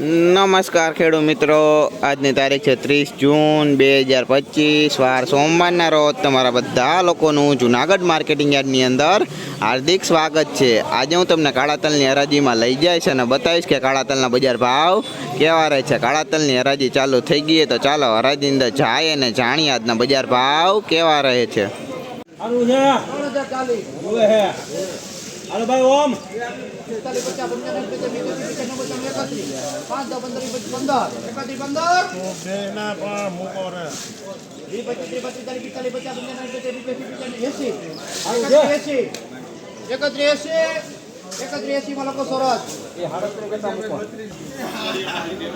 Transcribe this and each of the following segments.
નમસ્કાર ખેડૂત મિત્રો. આજની તારીખ છે ત્રીસ જૂન બે હજાર પચીસ. વાર સોમવારના રોજ તમારા બધા લોકોનું જુનાગઢ માર્કેટિંગ યાર્ડની અંદર હાર્દિક સ્વાગત છે. આજે હું તમને કાળા તલની હરાજીમાં લઈ જઈશ અને બતાવીશ કે કાળા તલના બજાર ભાવ કેવા રહે છે. કાળા તલની હરાજી ચાલુ થઈ ગઈ તો ચાલો હરાજી અંદર જાય અને જાણીએ આજના બજાર ભાવ કેવા રહે છે. સારું છે બોલે હે હાલો ભાઈ ઓમ બેના પણ મૂકો રે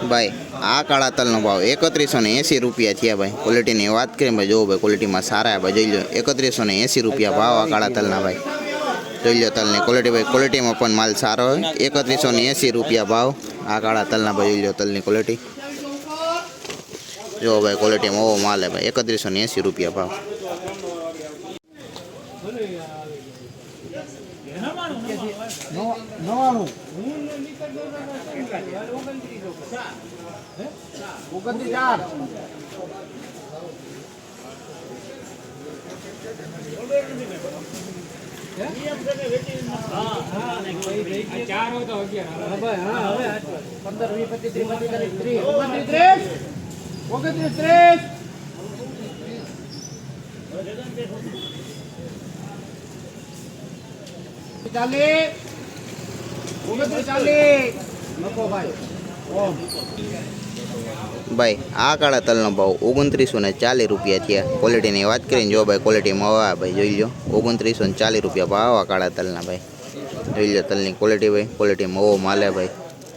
ભાઈ આ કાળા તલનો ભાવ એકત્રીસો ને એંસી રૂપિયા થયા ભાઈ ક્વોલિટીની વાત કરીએ ભાઈ જોવો ભાઈ ક્વોલિટીમાં સારા ભાઈ જોઈ લો એકત્રીસો ને એંસી રૂપિયા ભાવ આ કાળા તલના ભાઈ જોઈ લો તલની ક્વોલિટી ભાઈ. ક્વોલિટીમાં પણ માલ સારો હોય. એકત્રીસો ને એંસી રૂપિયા ભાવ. આ કાળા તલના ભાઈ જોઈ લો તલની ક્વોલિટી જો ભાઈ ક્વોલિટીમાં ઓવો માલ હે ભાઈ. એકત્રીસો ને એંસી રૂપિયા ભાવ. નવાનું પંદર વીસ પચીસ ત્રીસ પચીસ ત્રીસ ઓગણત્રીસ ત્રીસ ઓગણત્રીસ ત્રીસ ચાલીસ ઓગણત્રીસ ચાલીસ લખો ભાઈ ઓમ ભાઈ આ કાળા તલનો ભાવ ઓગણત્રીસો ને ચાલીસ રૂપિયા થયા. ક્વોલિટીની વાત કરીને જો ભાઈ ક્વોલિટીમાં આવે ભાઈ જોઈ લો ઓગણત્રીસો ને ચાલીસ રૂપિયા ભાવ આ કાળા તલના ભાઈ. જોઈ લો તલની ક્વોલિટી ભાઈ ક્વોલિટીમાં ઓવો માલે ભાઈ.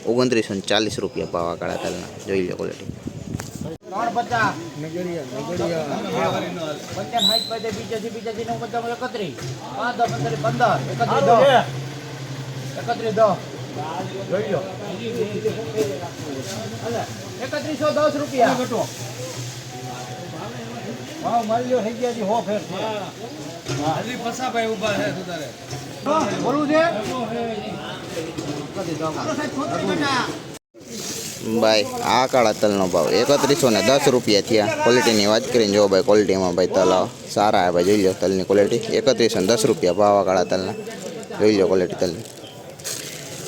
ઓગણત્રીસો ને ચાલીસ રૂપિયા ભાવ આ કાળા તલના. જોઈ લો ક્વોલિટી એકત્રીસ. દસ જોઈ લો એકત્રીસો દસ રૂપિયા. ભાવ મારી થઈ ગયા છે હો ફેર. છે બોલવું છે? ભાઈ આ કાળા તલનો ભાવ. એકત્રીસો ને દસ રૂપિયા થયા. ક્વોલિટીની વાત કરીને જો ભાઈ ક્વોલિટીમાં ભાઈ તલ સારા આવે ભાઈ જોઈ લો તલની ક્વોલિટી એકત્રીસો ને દસ રૂપિયા ભાવ આ કાળા તલના. જોઈ લો ક્વોલિટી તલની.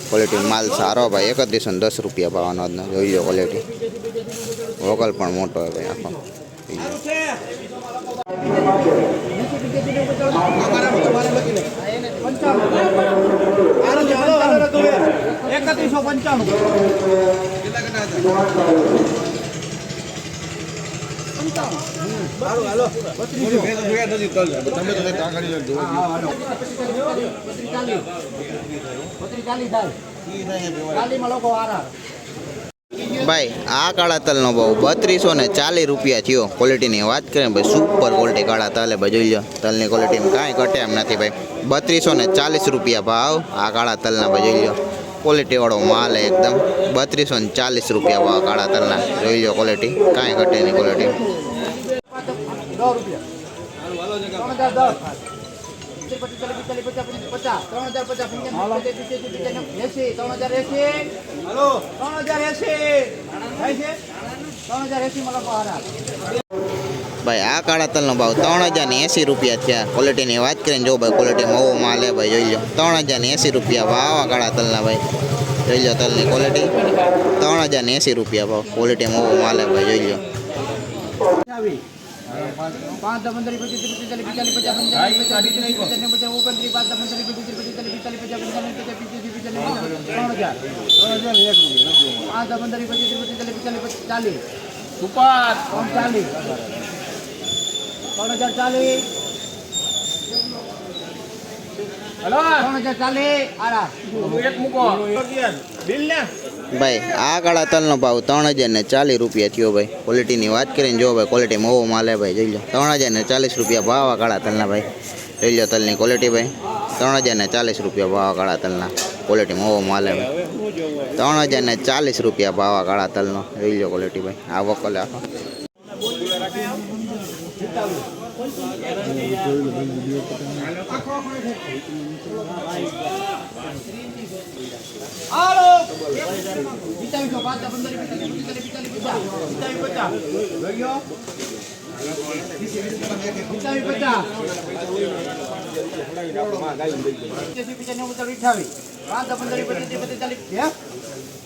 ક્વોલિટી માલ સારો ભાઈ. એકત્રીસો ને દસ રૂપિયા ભાવનો જોઈ લો ક્વોલિટી વોકલ પણ મોટો હોય ભાઈ આખો. એકત્રીસો પંચાણું. ભાઈ, આ કાળા તલનો ભાવ બત્રીસો ને ચાલીસ રૂપિયા થયો. ક્વોલિટીની વાત કરીએ ભાઈ સુપર ક્વોલિટી કાળા તલે ભાઈ, જોઈ લો. તલની ક્વોલિટીમાં કાંઈ ઘટે એમ નથી ભાઈ. બત્રીસો ને ચાલીસ રૂપિયા ભાવ આ કાળા તલના ભાઈ, જોઈ લો. ક્વોલિટીવાળો માલ એકદમ. બત્રીસો ને ચાલીસ રૂપિયા વાળા કાળા તલના. જોઈ લો ક્વોલિટી કાંઈ ઘટે નહીં ક્વોલિટી ત્રણ હજાર એસી ભાઈ આ કાળા તલનો ભાવ ત્રણ હજાર એંસી રૂપિયા થયા ક્વોલિટીની વાત કરીને જો ભાઈ ક્વોલિટીમાં ઓવો માલ ભાઈ જોઈ લો ત્રણ હજાર એંસી રૂપિયા ભાવ આ કાળા તલના ભાઈ જોઈ લો તલની ક્વોલિટી ત્રણ હજાર એંસી રૂપિયા ભાવ ક્વોલિટીમાં ઓવો માલ ભાઈ જોઈ લો ચાલીસ સુપાર ચાલીસ ત્રણ હજાર ચાલીસ ભાઈ આ કાળા તલનો ભાવ ત્રણ હજાર ને ચાલીસ રૂપિયા થયો ભાઈ. ક્વોલિટીની વાત કરીને જો ભાઈ ક્વોલિટી મોવો માલે ભાઈ જોઈ લો. ત્રણ હજાર ને ચાલીસ રૂપિયા ભાવ આ કાળા તલના ભાઈ. જોઈ લો તલની ક્વોલિટી ભાઈ. ત્રણ હજાર ને ચાલીસ રૂપિયા ભાવ કાળા તલના. ક્વોલિટી મોવો માલે ભાઈ. ત્રણ હજાર ને ચાલીસ રૂપિયા ભાવ આ કાળા તલનો. જોઈ લો ક્વોલિટી ભાઈ. આ વકલ આખો હાલો પિસ્તાવીસો પાંચ પંદર પિસ્તાલીસ પિસ્તાલીસ પિસ્તાલીસ પચાસ પિસ્તાવીસ પચાસ લઈ ગયો પિસ્તાવીસ પચાસ પંચ્યાસી પિસ્તાલીસ નેવું પચાસ અઠ્ઠાવીસ પાંચ પંદર પચીસ પચીસ ચાલીસ હે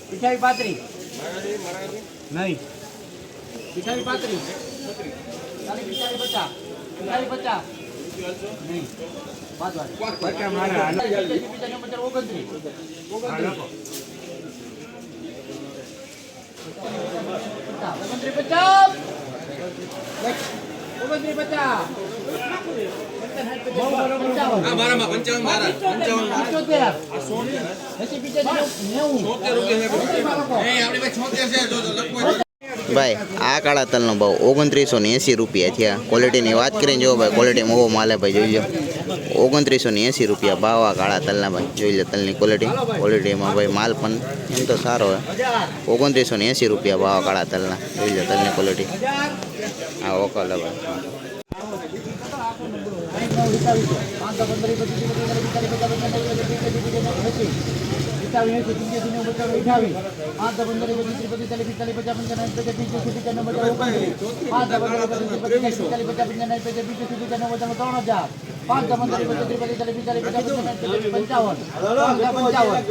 પિસ્તાવીસ પાંત્રીસ નહીં પિસ્તાવીસ પાત્રી. ચાલી પિસ્તાલીસ પચાસ. પચાસ. નહીં. પાંચ વાર પિસ્તાલીસ પિસ્તાલીસ પચાસ ઓગણત્રીસ ઓગણત્રીસ પચાસ ઓગણત્રીસ પચાસ પચાસ પંચોતેર એસી ભાઈ, આ કાળા તલનો ભાવ ઓગણત્રીસો ને એંસી રૂપિયા થયા. ક્વોલિટીની વાત કરીને જો ભાઈ ક્વોલિટી મોવો માલે ભાઈ, જોઈ લો. ઓગણત્રીસો ને એંસી રૂપિયા ભાવ આ કાળા તલના ભાઈ, જોઈ લો તલની ક્વોલિટી ક્વોલિટીમાં ભાઈ માલ પણ એમ તો સારો હોય ઓગણત્રીસો ને એંસી રૂપિયા ભાવ કાળા તલના, જોઈ લો તલની ક્વોલિટી હા આ ઓકલ ભાઈ પાંચ પંદર ત્રિપતિ ચાલીસ ચાલીસ પચાસ પંચાવન પંચાવન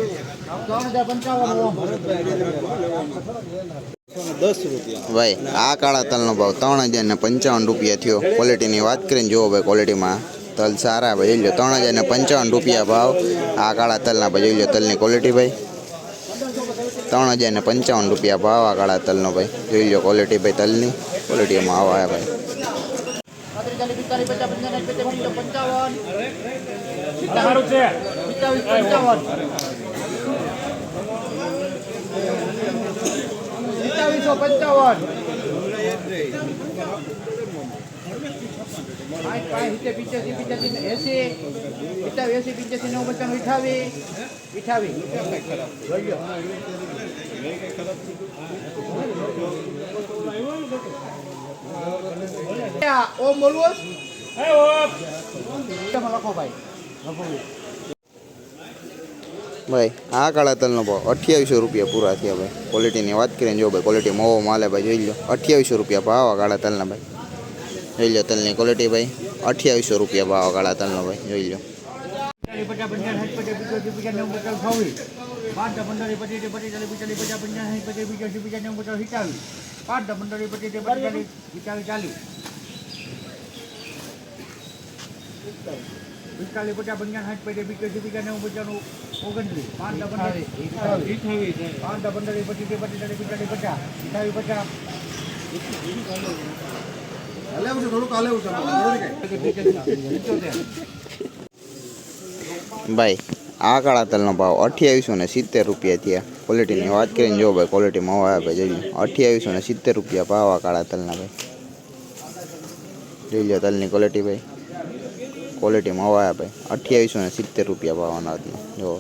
ત્રણ હજાર પંચાવન ભાઈ આ કાળા તલનો ભાવ ત્રણ હજાર ને પંચાવન રૂપિયા થયો. ક્વોલિટીની વાત કરીને જુઓ ભાઈ ક્વોલિટીમાં તલ સારા ભાઈ જોઈ લો ત્રણ હજાર ને પંચાવન રૂપિયા ભાવ. આ કાળા તલના ભાઈ જોઈ લો તલની ક્વોલિટી ભાઈ. ત્રણ હજાર ને પંચાવન રૂપિયા ભાવ આ કાળા તલનો ભાઈ. જોઈ લો ક્વોલિટી ભાઈ તલની. ક્વોલિટીમાં આવા ભાઈ. પિસ્તાવીસ પંચાવન. પિચ્યાસી પિચ્યાસી એસી પિસ્તાવીસ એસી પિચ્યાસી નવ પચાસ અઠાવી અઠાવી ઓમ બોલવું? લખો ભાઈ. લખો ભાઈ. આ કાળા તલનો ભાવ અઠ્યાવીસો રૂપિયા પૂરા થયા ભાઈ ક્વોલિટીની વાત કરીને જો ભાઈ ક્વોલિટી મોવો માલે ભાઈ જોઈ લો અઠ્યાવીસો રૂપિયા ભાવ કાળા તલના ભાઈ જોઈ લો તલની ક્વોલિટી ભાઈ અઠ્યાવીસો રૂપિયા ભાવ કાળા તલનો ભાઈ જોઈ લો પિસ્તાલીસ પચાસ પંચાસ સાઠ પચાસ પિત્યાસી પચાસ નેવું પચાસ સિત્તાવીસ પાંચ પંદર પચીસ પચીસ ચાલીસ પિસ્તાલીસ ચાલીસ પિસ્તાલીસ પચાસ પંચાસ સાઠ પચાસ. પિત્યાસી પચાસ. નેવું પચાસ ઓગણત્રીસ પાંચ પંદર પાંચ પંદર પચીસ પચીસ ચાલીસ પિસ્તાલીસ પચાસ અઠાવીસ પચાસ પિત્યોતેર ભાઈ આ કાળા તલનો ભાવ અઠ્યાવીસો ને સિત્તેર રૂપિયા થયા. ક્વોલિટીની વાત કરીને જો ભાઈ ક્વોલિટીમાં આવે ભાઈ જોઈ લો. અઠ્યાવીસો ને સિત્તેર રૂપિયા ભાવ આ કાળા તલના ભાઈ. જોઈ લો તલની ક્વોલિટી ભાઈ. ક્વોલિટીમાં આવે ભાઈ અઠ્યાવીસો ને સિત્તેર રૂપિયા ભાવ અનાજનો જો.